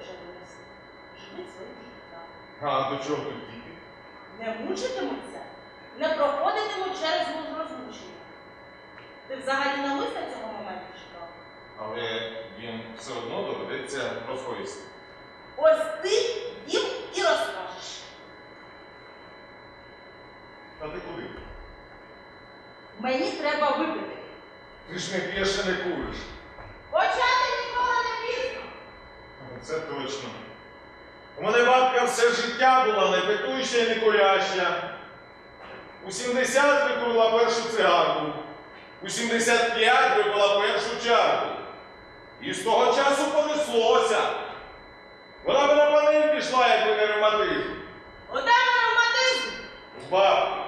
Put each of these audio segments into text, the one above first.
Богу, діти вже виросли. Живуть своє життя. А до чого тут діти? Не мучитимуться, не проходитимуть через розлучення. Ти взагалі намисно цього моменту чекав? Але їм все одно доведеться розповісти. Ось ти їм і розкажеш. А ти куди? Мені треба випити. Ти ж не п'єш і не куриш. Почати ніколи не пізно. Це точно. У мене бабка все життя була не петуща і не куряща. У 70 викурила першу цигарку, у 75 випила першу чарку. І з того часу понеслося. Вона б на панель пішла, якби не ревматизм. У тебе ревматизм. У бабки.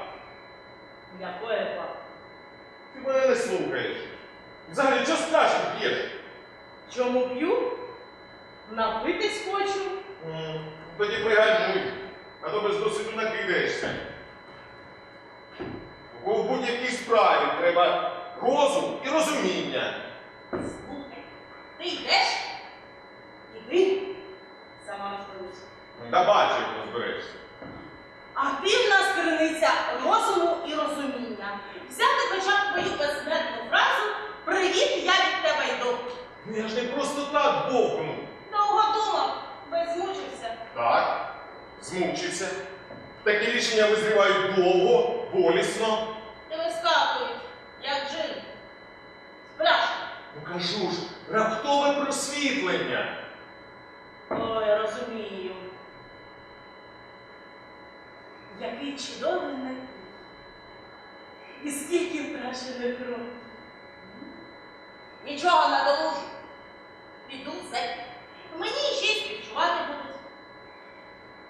Якої бабки? Ти мене не слухаєш. Взагалі, що страшно п'єш? Чому п'ю? Напитись хочу. М, Тоді пригальмуй, а то без досвіду накидаєшся. У будь-якій справі треба розум і розуміння. Слухай, ти йдеш? Іди. Сама розберуся. Та бачу, як розберешся. А ти в нас криниця розуму і розуміння. Взяти хоча б твою безсмертну фразу Привіт, я від тебе йду. Ну я ж не просто так бовкну. Довго думав, без змучився. Так, змучився. Такі рішення визрівають довго, болісно. І вискакують, як джин. Спляшки. Ну кажу ж, раптове просвітлення. Ой, розумію. Який чудовий напій. І скільки втрачених років. Нічого не долужу. Піду все. Мені ще й співчувати будуть.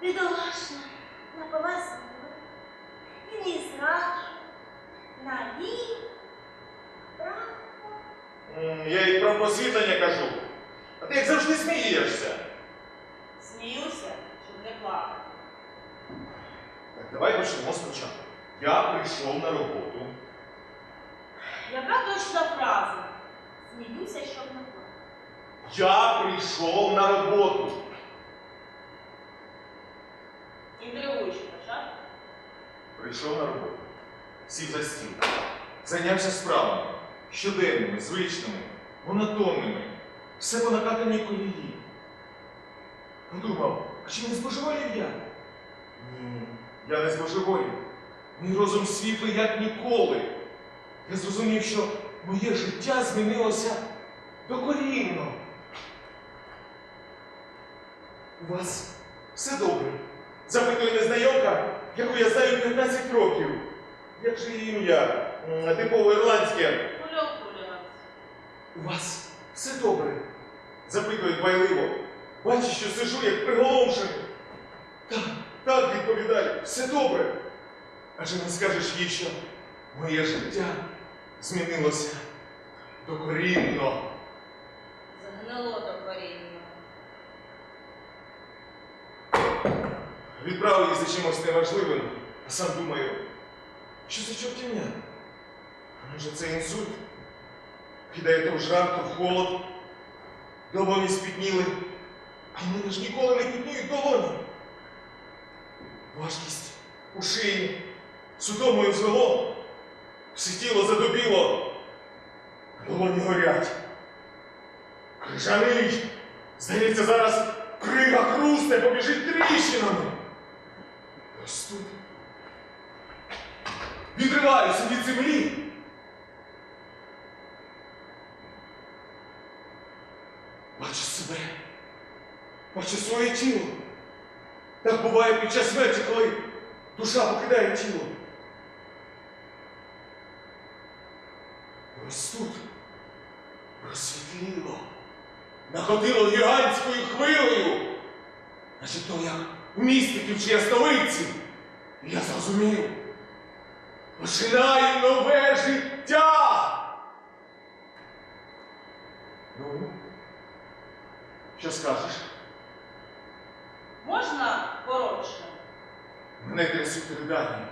Бідолашна, напилася. І не зраджу. Навік. Правда. Я й про просвітлення кажу. А ти як завжди смієшся. Сміюся, щоб не плакати. Так, давай почнемо спочатку. Я прийшов на роботу. Яка точна фраза? Сміюся, щоб не плакати. Я прийшов на роботу. Інтригуючий початок. Прийшов на роботу. Сів за стіл. Зайнявся справами. Щоденними, звичними, монотонними. Все по накатаній колії. Подумав, а чи не збожеволів я? Ні, я не збожеволів. Мій розум світлий, як ніколи. Я зрозумів, що моє життя змінилося докорінно. У вас все добре? Запитує незнайомка, яку я знаю 15 років. Як же її ім'я? Типово ірландське. У вас все добре? Запитує дбайливо. Бачиш, що сижу, як приголомшений. Так, так, відповідаю, все добре. Адже не скажеш їй, що моє життя змінилося докорінно. Загнило до коріння. Відправив її за чимось неважливим, а сам думаю, що за чортівня? Може це інсульт? Кидає то в жар, то в холод. Долоні спітніли. А мене ж ніколи не пітніють долоні. Важкість у шиї, судомою звело, все тіло задубіло, долоні горять. Крижаний, здається, зараз крига хрусне, побіжить тріщинами. Ось тут. Відриваюся від землі. Бачу себе. Бачу своє тіло. Так буває під час смерті, коли душа покидає тіло. Ось тут просвітліло, находило гігантською хвилею, наче то як містиків чи ясновидці. І я зрозумів. Починаю нове життя. Ну, що скажеш? Можна коротше? Мене трясуть ридання.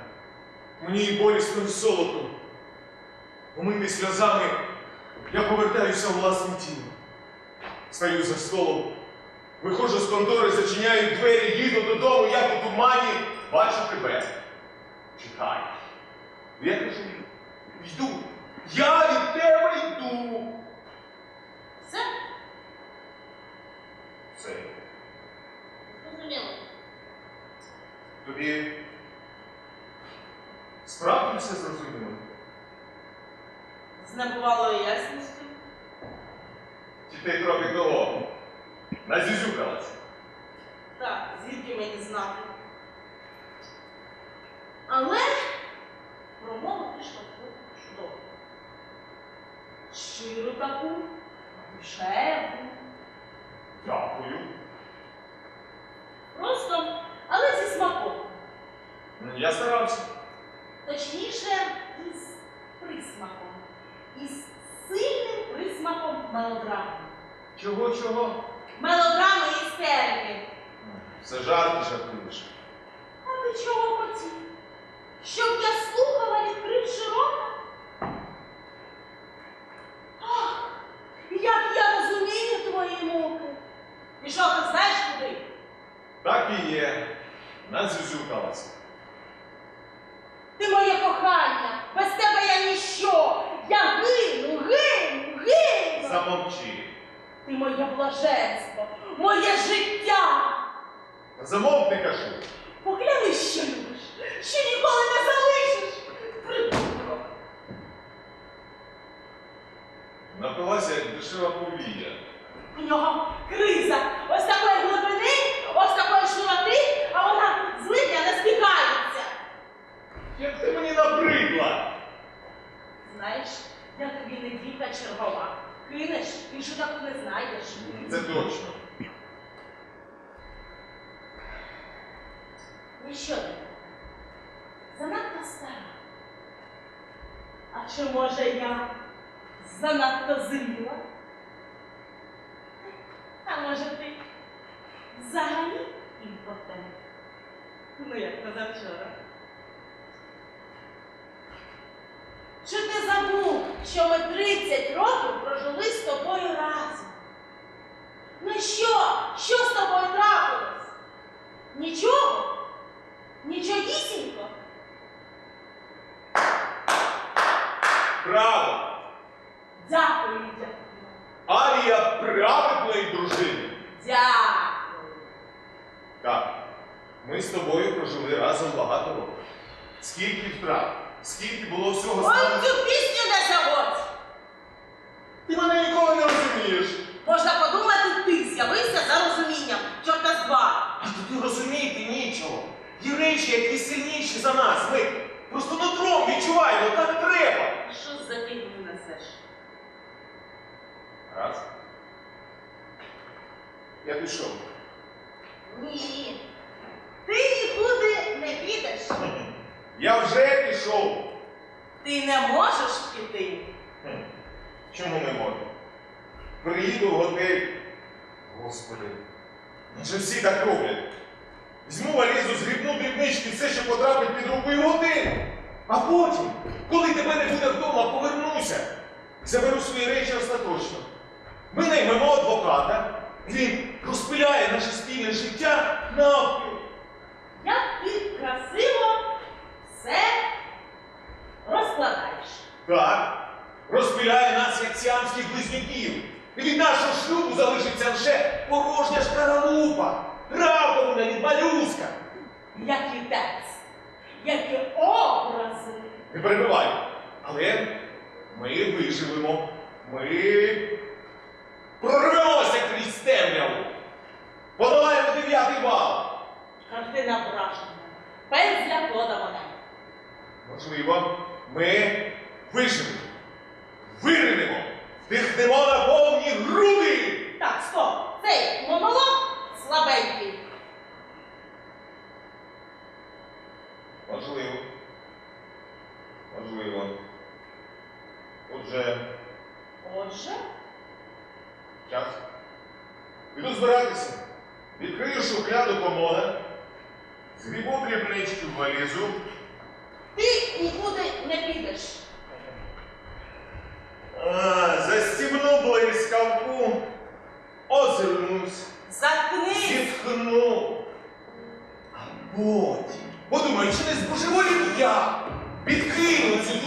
Мені і болісно і солодко. Умитий сльозами, я повертаюся у власне тіло. Стаю за столом, виходжу з контори, зачиняю двері, їду додому, як у тумані, бачу тебе. Чекай. Я кажу, йду. Я від тебе йду. Все? Все. Зрозуміло. Тобі справді все зрозуміло? З небувалою ясністю. Чи ти трохи того? Назюзюкалась? Так, звідки мені знати. Але промову штовхнув чудово. Щиру таку, душевну. Дякую. Просто, але зі смаком. Я старався. Точніше, із присмаком. Із сильним присмаком мелодрами. Чого, чого? Мелодрами і істерики. Все жарти жартуєш. А ти чого хотів? Щоб я слухала, відкривши рота? Ах, як я розумію твої муки. І що ти знаєш куди? Так і є. Назюзюкалась. Ти моє кохання, без тебе я ніщо. Я гину, гину, гину. Замовчи. Ти моє блаженство, моє життя. Замовкни кажу. Поклянись, що любиш, що ніколи не залишиш. Придурок. Напилася як дешева повія. У нього криза ось такої глибини, ось такої широти, а вона з липня не збігається. Як ти мені набридла? Знаєш, я тобі не дівка чергова. Кинеш, більше таку не знайдеш. Це точно. Ну що ти? Занадто стара. А чи може я занадто зріла? А може ти взагалі імпотент? Ну, як позавчора. Чи ти забув, що ми 30 років прожили з тобою разом? Ну що? Що з тобою трапилось? Нічого? Нічогісінько? Право. Дякую, дякую. Арія праведної дружини. Дякую. Так, ми з тобою прожили разом багато років. Скільки втрат, скільки було всього Ой, стану. цю пісню не заводь! Ти мене ніколи не розумієш. Можна подумати, ти з'явився за розумінням. Чорта з два. А тут розуміти нічого. Є речі, які сильніші за нас. Ми просто нутром відчуваємо, так треба. Що за фігню несеш? Раз. Я пішов. Ні. Ти нікуди не підеш. Я вже пішов. Ти не можеш піти. Чому не можу? Приїду в готель. Господи, адже всі так роблять. Візьму валізу, згрібну дрібнички, все, що потрапить під руку і готель. А потім, коли тебе не буде вдома, повернуся. Заберу свої речі остаточно. Ми наймемо адвоката, він розпиляє наше спільне життя навпіл. Як ти красиво все розкладаєш. Так, розпиляє нас як сіамських близнюків. І від нашого шлюбу залишиться лише порожня шкаралупа, раковина від малюска. Які текст, які образи. Не перебивай. Але ми виживемо. Ми прорвемося крізь темряву. Подолаємо дев'ятий бал. Картина вражена. Пензля подамо нам. Можливо, ми виживемо. Виринемо. Вдихнемо на повні груди. Так, стоп! Цей монолог слабенький. Можливо. Можливо. Отже, Отже, час. Піду збиратися. Відкрию шухляду комода, згрібу дрібнички в валізу. ти нікуди не підеш застібну блискавку, озирнусь, Заткнись! зітхну. А потім, подумаю, чи не збожеволів я, підкину цю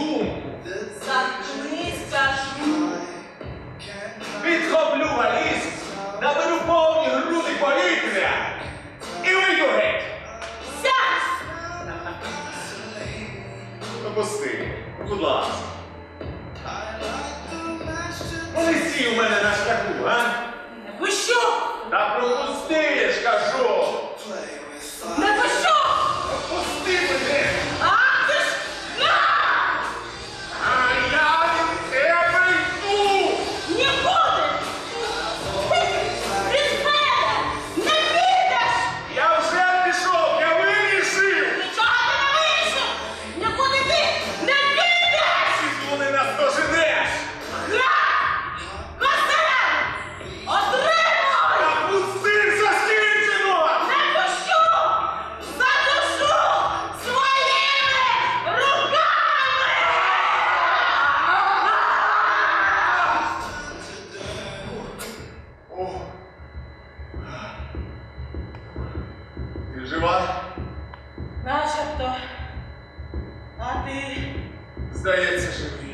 Ти жива? Начебто. А ти Здається, живий.